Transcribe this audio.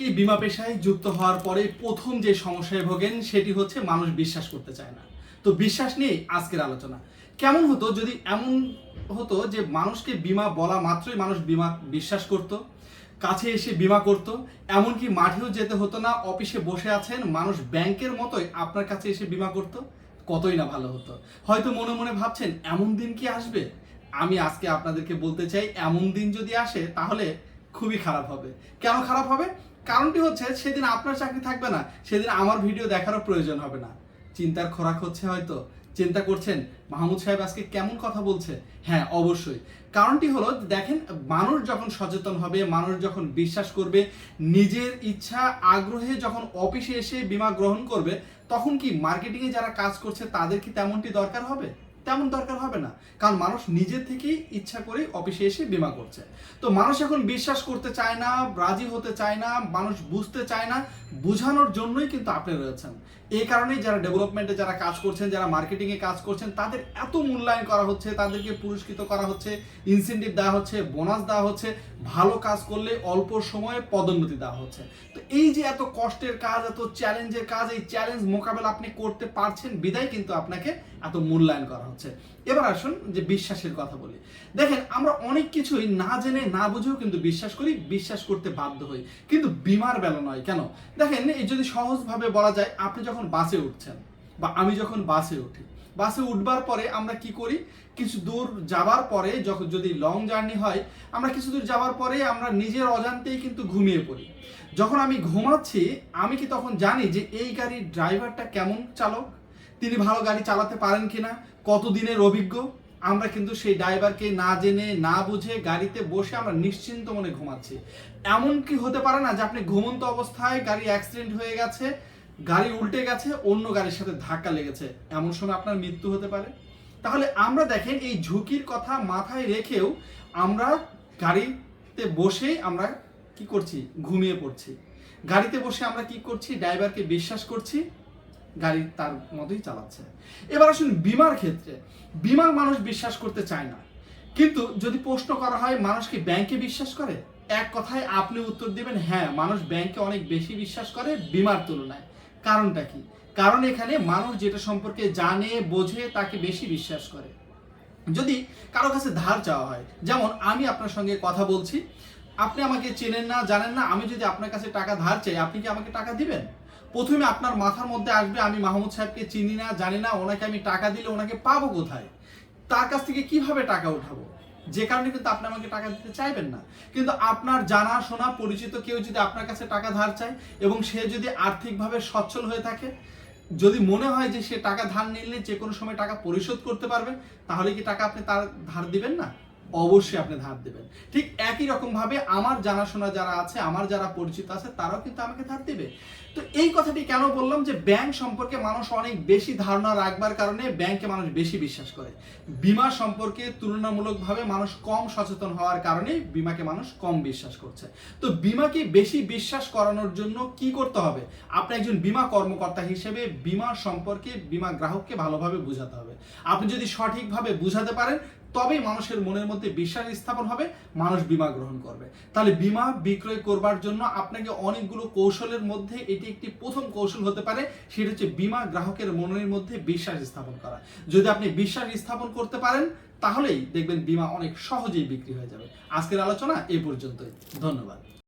অনেকেই বিমা পেশায় যুক্ত হওয়ার পরে প্রথম যে সমস্যায় ভোগেন সেটি হচ্ছে মানুষ বিশ্বাস করতে চায় না। তো বিশ্বাস নিয়ে আজকের আলোচনা। কেমন হতো যদি এমন হতো যে মানুষকে বিমা বলা মাত্রই মানুষ বিমা বিশ্বাস করত, কাছে এসে বিমা করত, এমনকি মাঠেও যেতে হতো না, অফিসে বসে আছেন, মানুষ ব্যাংকের মতোই আপনার কাছে এসে বিমা করত, কতই না ভালো হতো। হয়তো মনে মনে ভাবছেন, এমন দিন কি আসবে? আমি আজকে আপনাদেরকে বলতে চাই, এমন দিন যদি আসে, তাহলে খুবই খারাপ হবে। কেন খারাপ হবে? কারণটি হচ্ছে সেদিন আপনার চাকরি থাকবে না, সেদিন আমার ভিডিও দেখারও প্রয়োজন হবে না। চিন্তার খোরাক হচ্ছে হয়তো, চিন্তা করছেন, মাহমুদ সাহেব আজকে কেমন কথা বলছে? হ্যাঁ অবশ্যই। কারণটি হলো, দেখেন, মানুষ যখন সচেতন হবে, মানুষ যখন বিশ্বাস করবে, নিজের ইচ্ছা আগ্রহে যখন অফিসে এসে বিমা গ্রহণ করবে, তখন কি মার্কেটিংয়ে যারা কাজ করছে, তাদের কি তেমনটি দরকার হবে? তেমন দরকার হবে না। কারণ মানুষ নিজে থেকেই ইচ্ছা করে অফিসে এসে বিমা করছে। তো মানুষ এখন বিশ্বাস করতে চায় না, রাজি হতে চায় না, মানুষ বুঝতে চায় না, বোঝানোর জন্যই কিন্তু আপনি রয়েছেন। এই কারণেই যারা ডেভেলপমেন্টে যারা কাজ করছেন, যারা মার্কেটিংয়ে কাজ করছেন, তাদের এত মূল্যায়ন করা হচ্ছে, তাদেরকে পুরস্কৃত করা হচ্ছে ইনসেন্টিভ দেওয়া হচ্ছে বোনাস দেওয়া হচ্ছে, ভালো কাজ করলে অল্প সময়ে পদোন্নতি দেওয়া হচ্ছে। তো এই যে এত কষ্টের কাজ, এত চ্যালেঞ্জের কাজ, এই চ্যালেঞ্জ মোকাবেলা আপনি করতে পারছেন, বিদায় কিন্তু আপনাকে এত মূল্যায়ন করা হচ্ছে। এবার আসুন যে বিশ্বাসের কথা বলি। দেখেন, আমরা অনেক কিছুই না জেনে, না বুঝেও কিন্তু বিশ্বাস করি, বিশ্বাস করতে বাধ্য হই। কিন্তু বিমার বেলা নয়, কেন? দেখেন, এই যদি সহজভাবে বলা যায়, আপনি যখন বাসে উঠছেন বা আমি যখন বাসে উঠি, বাসে উঠবার পরে আমরা কি করি? কিছু দূর যাবার পরে যখন যদি লং জার্নি হয়, আমরা কিছু দূর যাওয়ার পরে আমরা নিজের অজান্তেই কিন্তু ঘুমিয়ে পড়ি। যখন আমি ঘুমাচ্ছি, আমি কি তখন জানি যে এই গাড়ির ড্রাইভারটা কেমন চালক? তিনি ভালো গাড়ি চালাতে পারেন কিনা, কতদিনের অভিজ্ঞ, আমরা কিন্তু সেই ড্রাইভারকে না জেনে, না বুঝে গাড়িতে বসে আমরা নিশ্চিন্ত মনে ঘুমাচ্ছি। এমন কি হতে পারে না যে আপনি ঘুমন্ত অবস্থায় গাড়ি অ্যাক্সিডেন্ট হয়ে গেছে, গাড়ি উল্টে গেছে, অন্য গাড়ির সাথে ধাক্কা লেগেছে, এমন সময় আপনার মৃত্যু হতে পারে? তাহলে আমরা দেখেন এই ঝুঁকির কথা মাথায় রেখেও আমরা গাড়িতে বসেই আমরা কি করছি? ঘুমিয়ে পড়ছি। গাড়িতে বসে আমরা কি করছি? ড্রাইভারকে বিশ্বাস করছি গাড়ি তার মতোই চালাচ্ছে। এবার আসুন বিমার ক্ষেত্রে। বিমা মানুষ বিশ্বাস করতে চায় না। কিন্তু যদি প্রশ্ন করা হয়, মানুষ কি ব্যাংকে বিশ্বাস করে? এক কথায় আপনি উত্তর দিবেন হ্যাঁ মানুষ ব্যাংকে অনেক বেশি বিশ্বাস করে বিমার তুলনায়। কারণটা কি? কারণ এখানে মানুষ যেটা সম্পর্কে জানে, বোঝে, তাকে বেশি বিশ্বাস করে। যদি কারও কাছে ধার চাওয়া হয়, যেমন আমি আপনার সঙ্গে কথা বলছি আপনি আমাকে চেনেন না, জানেন না, আমি যদি আপনার কাছে টাকা ধার চাই, আপনি কি আমাকে টাকা দিবেন? প্রথমে আপনার মাথার মধ্যে আসবে, আমি মাহমুদ সাহেবকে চিনি না, জানি না, ওনাকে আমি টাকা দিলে ওনাকে পাবো কোথায়? তার কাছ থেকে কীভাবে টাকা উঠাবো? যে কারণে কিন্তু আপনি আমাকে টাকা দিতে চাইবেন না। কিন্তু আপনার জানা শোনা পরিচিত কেউ যদি আপনার কাছে টাকা ধার চায় এবং সে যদি আর্থিকভাবে সচ্ছল হয়ে থাকে, যদি মনে হয় যে সে টাকা ধার নিলে যে কোনো সময় টাকা পরিশোধ করতে পারবে, তাহলে কি টাকা আপনি তার ধার দিবেন না? অবশ্যই আপনি ধার দেবেন। ঠিক একই রকম ভাবে আমার জানাশোনা যারা আছে, আমার যারা পরিচিত আছে, তারাও কিন্তু আমাকে ধার দিবে। তো এই কথাটি কেন বললাম যে, ব্যাংক সম্পর্কে মানুষ অনেক বেশি ধারণা রাখবার কারণে ব্যাংকে মানুষ বেশি বিশ্বাস করে। বিমা সম্পর্কে তুলনামূলকভাবে মানুষ কম সচেতন হওয়ার কারণে বিমাকে মানুষ কম বিশ্বাস করছে। তো বিমাকে বেশি বিশ্বাস করানোর জন্য কি করতে হবে? আপনি একজন বিমা কর্মকর্তা হিসেবে বিমা সম্পর্কে বিমা গ্রাহককে ভালোভাবে বোঝাতে হবে। আপনি যদি সঠিকভাবে বুঝাতে পারেন তবেই মানুষের মনের মধ্যে বিশ্বাস স্থাপন হবে, মানুষ বিমা গ্রহণ করবে। তাহলে বিমা বিক্রয় করবার জন্য আপনাকে অনেকগুলো কৌশলের মধ্যে এটি একটি প্রথম কৌশল হতে পারে, সেটা হচ্ছে বিমা গ্রাহকের মনের মধ্যে বিশ্বাস স্থাপন করা। যদি আপনি বিশ্বাস স্থাপন করতে পারেন, তাহলেই দেখবেন বিমা অনেক সহজেই বিক্রি হয়ে যাবে। আজকের আলোচনা এ পর্যন্তই। ধন্যবাদ।